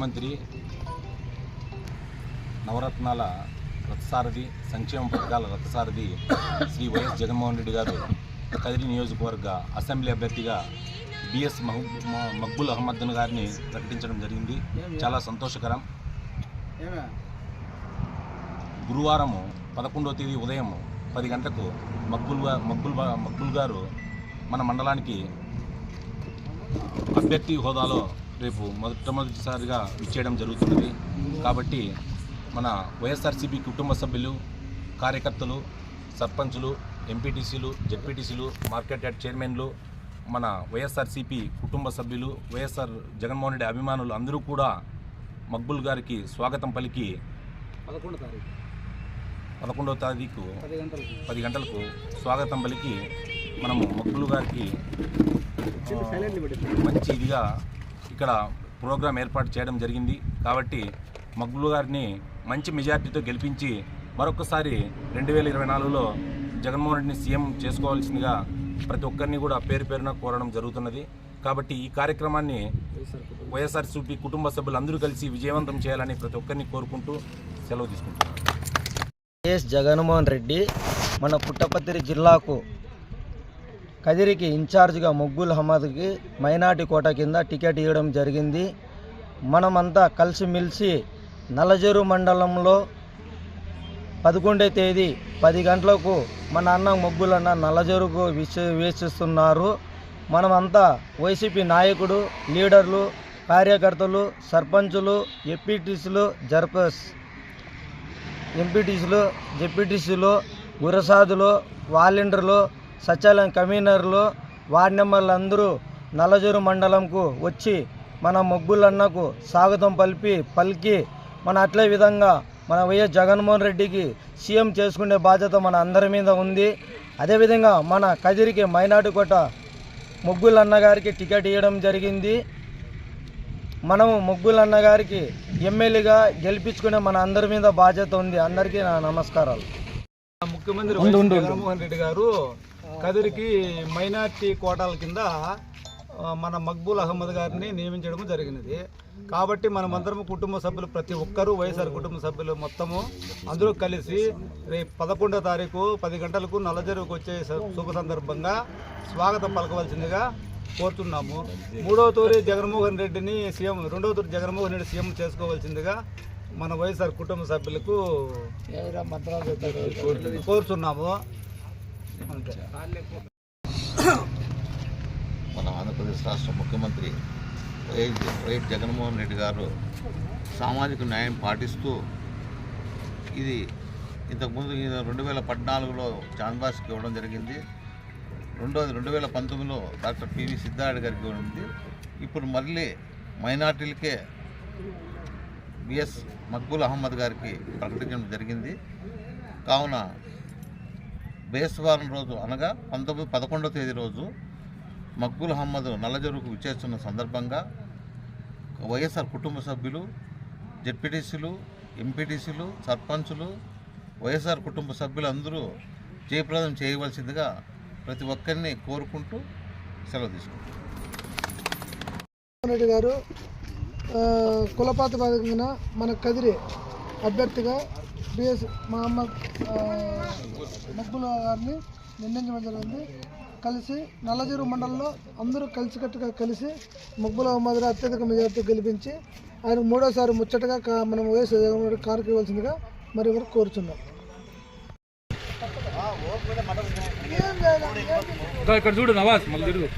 ముఖ్యమంత్రి నవరత్నాల రథసారథి సంక్షేమ పథకాల రథసారథి శ్రీ వైఎస్ జగన్మోహన్ రెడ్డి గారు కదిరి నియోజకవర్గ అసెంబ్లీ అభ్యర్థిగా బిఎస్ మహబుల్ మ- గారిని ప్రకటించడం జరిగింది. చాలా సంతోషకరం. గురువారము పదకొండవ తేదీ ఉదయం పది గంటలకు మక్బుల్ మక్బుల్ మక్బుల్ గారు మన మండలానికి అభ్యర్థి హోదాలో రేపు మొట్టమొదటిసారిగా ఇచ్చేయడం జరుగుతున్నది. కాబట్టి మన వైఎస్ఆర్సీపీ కుటుంబ సభ్యులు కార్యకర్తలు సర్పంచులు ఎంపీటీసీలు జెడ్పీటీసీలు మార్కెట్ యార్డ్ చైర్మన్లు మన వైఎస్ఆర్సీపీ కుటుంబ సభ్యులు వైఎస్ఆర్ జగన్మోహన్ రెడ్డి అభిమానులు అందరూ కూడా మక్బుల్ గారికి స్వాగతం పలికి పదకొండు తారీఖు. పదకొండవ తారీఖు పది గంటలకు. స్వాగతం పలికి మనము మక్బుల్ గారికి మంచి ఇదిగా ఇక్కడ ప్రోగ్రాం ఏర్పాటు చేయడం జరిగింది. కాబట్టి మగ్గులు గారిని మంచి మెజార్టీతో గెలిపించి మరొకసారి రెండు వేల ఇరవై నాలుగులో జగన్మోహన్ రెడ్డిని సీఎం చేసుకోవాల్సిందిగా ప్రతి ఒక్కరిని కూడా పేరు పేరున కోరడం జరుగుతున్నది. కాబట్టి ఈ కార్యక్రమాన్ని వైఎస్ఆర్సీపీ కుటుంబ సభ్యులందరూ కలిసి విజయవంతం చేయాలని ప్రతి ఒక్కరిని కోరుకుంటూ సెలవు తీసుకుంటున్నాను. వైఎస్ జగన్మోహన్ రెడ్డి మన పుట్టపత్తిరి జిల్లాకు కదిరికి ఇన్ఛార్జ్గా మొగ్గుల్ అహ్మద్కి మైనార్టీ కోట కింద టికెట్ ఇవ్వడం జరిగింది. మనమంతా కలిసిమెలిసి నలజరు మండలంలో పదకొండో తేదీ పది గంటలకు మన అన్న మొగ్గులన్న నలజరుకు విశ వేసిస్తున్నారు. మనమంతా వైసీపీ నాయకుడు లీడర్లు కార్యకర్తలు సర్పంచులు ఎపిటీసీలు జర్పస్ ఎంపీటీసీలు జెడ్పీటీసీలు గురసాదులు వాలంటీర్లు సచివాలయం కమిషనర్లు వార్డు మెంబర్లు అందరూ నల్లజూరు మండలంకు వచ్చి మన మొగ్గులన్నకు స్వాగతం పలిపి పలికి మన అట్లే విధంగా మన వైఎస్ జగన్మోహన్ రెడ్డికి సీఎం చేసుకునే బాధ్యత మన అందరి మీద ఉంది. అదేవిధంగా మన కదిరికి మైనార్టీ కోట మొగ్గులన్న గారికి టికెట్ ఇవ్వడం జరిగింది. మనము ముగ్గులన్న గారికి ఎమ్మెల్యేగా గెలిపించుకునే మన అందరి మీద బాధ్యత ఉంది. అందరికీ నా నమస్కారాలు. ముఖ్యమంత్రి జగన్మోహన్ రెడ్డి గారు కదిరికి మైనార్టీ కోటాల కింద మన మక్బూల్ అహ్మద్ గారిని నియమించడం జరిగినది. కాబట్టి మనమందరం కుటుంబ సభ్యులు ప్రతి ఒక్కరూ వైఎస్ఆర్ కుటుంబ సభ్యులు మొత్తము అందరూ కలిసి రేపు పదకొండో తారీఖు పది గంటలకు నల్లజరువుకు వచ్చే స- శుభ సందర్భంగా స్వాగతం పలకవలసిందిగా కోరుతున్నాము. మూడవ తూరి జగన్మోహన్ రెడ్డిని సీఎం రెండవ తూరి జగన్మోహన్ రెడ్డి సీఎం చేసుకోవాల్సిందిగా మన వైఎస్ఆర్ కుటుంబ సభ్యులకు కోరుతున్నాము. మన ఆంధ్రప్రదేశ్ రాష్ట్ర ముఖ్యమంత్రి వైఎస్ జగన్మోహన్ రెడ్డి గారు సామాజిక న్యాయం పాటిస్తూ ఇది ఇంతకుముందు రెండు వేల పద్నాలుగులో చాంద్బాస్కి ఇవ్వడం జరిగింది. రెండోది రెండు వేల పంతొమ్మిదిలో డాక్టర్ పివి సిద్ధారెడ్డి గారికి ఇవ్వడం ఉంది. ఇప్పుడు మళ్ళీ మైనార్టీలకే బిఎస్ మక్బుల్ అహ్మద్ గారికి ప్రకటించడం జరిగింది. కావున బేస్వారం రోజు అనగా పంతొమ్మిది పదకొండవ తేదీ రోజు మక్బుల్ అహ్మద్ నల్లజరుకు విచ్చేస్తున్న సందర్భంగా వైఎస్ఆర్ కుటుంబ సభ్యులు జెడ్పీటీసీలు ఎంపీటీసీలు సర్పంచులు వైఎస్ఆర్ కుటుంబ సభ్యులందరూ జయప్రదం చేయవలసిందిగా ప్రతి ఒక్కరిని కోరుకుంటూ సెలవు తీసుకుంటాం గారు కులపాత మన కదిరి అభ్యర్థిగా బిఎస్ మహమ్మద్ ఆ, మక్బుల్ గారిని నిర్ణయించడం జరిగింది. కలిసి నల్లజీరు మండలంలో అందరూ కలిసికట్టుగా కలిసి మక్బుల్ అహ్మద్ అత్యధిక మెజార్టీ గెలిపించి ఆయన మూడోసారి ముచ్చటగా మనం వైఎస్ జగన్మోహన్ రెడ్డి ఇవ్వాల్సిందిగా మరి ఎవరు కోరుచున్నాం. ఇక్కడ చూడు నవాజ్ మళ్ళీ తిరుగు.